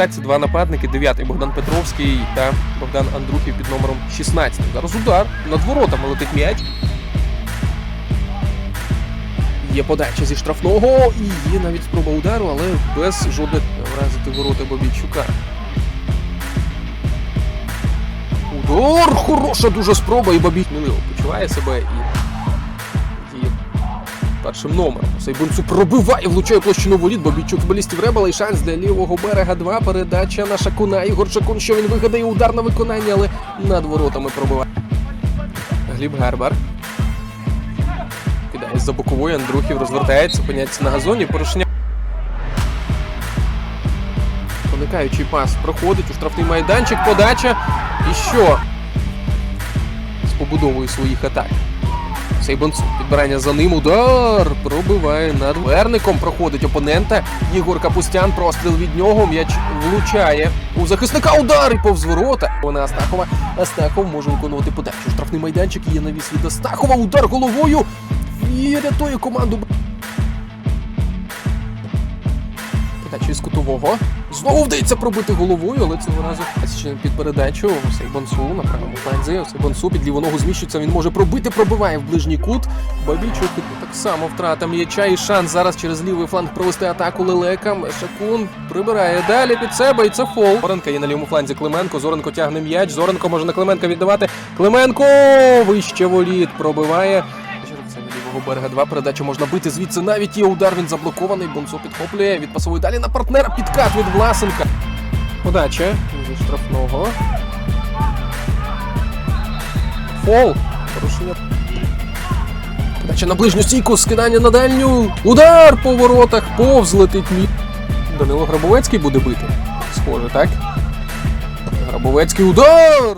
атаці два нападники, дев'ятий Богдан Петровський та Богдан Андрухів під номером 16. Зараз удар над воротами летить м'яч. Є подача зі штрафного і є навіть спроба удару, але без жодних вразити ворота Бабійчука. Удар! Хороша дуже спроба, і Бабій сміливо почуває себе і першим номером. Сейбунцу пробиває, влучає площину воріт. Бабійчук футболістів Ребела і шанс для лівого берега. Два передача на Шакуна. Ігор Шакун, що він вигадає удар на виконання, але над воротами пробиває. Гліб Гербер. Кидає за бокової, Андрухів розвертається, опиняється на газоні. Порушення. Проникаючий пас проходить у штрафний майданчик, подача. І що? З побудовою своїх атак. Сейбонцу. Підбирання за ним. Удар. Пробиває над верником. Проходить опонента. Ігор Капустян. Простріл від нього. М'яч влучає. У захисника удар і повз ворота. Вона Астахова. Астахов може виконувати подачу. Штрафний майданчик є навіс від Астахова. Удар головою. І рятує команду. Подача із кутового. Знову вдається пробити головою, але цього разу під передачу. Сейбонсу на правому фланзі. Сейбонсу під ліву ногу зміщується. Він може пробити, пробиває в ближній кут. Бабічук так само втрата м'яча і шанс зараз через лівий фланг провести атаку лелекам. Шакун прибирає далі під себе, і це фол. Зоренка є на лівому фланзі Клименко. Зоренко тягне м'яч. Зоренко може на Клименка віддавати. Клименко вище воліт пробиває. Лівого берега два передачі можна бити звідси. Навіть є удар. Він заблокований. Бонцо підхоплює. Відпасовує далі на партнера. Підкат від Власенка. Подача зі штрафного. Фол. Порушення. Подача на ближню стійку. Скидання на дальню. Удар по воротах. Повз летить мі. Данило Грабовецький буде бити. Схоже, так? Грабовецький удар!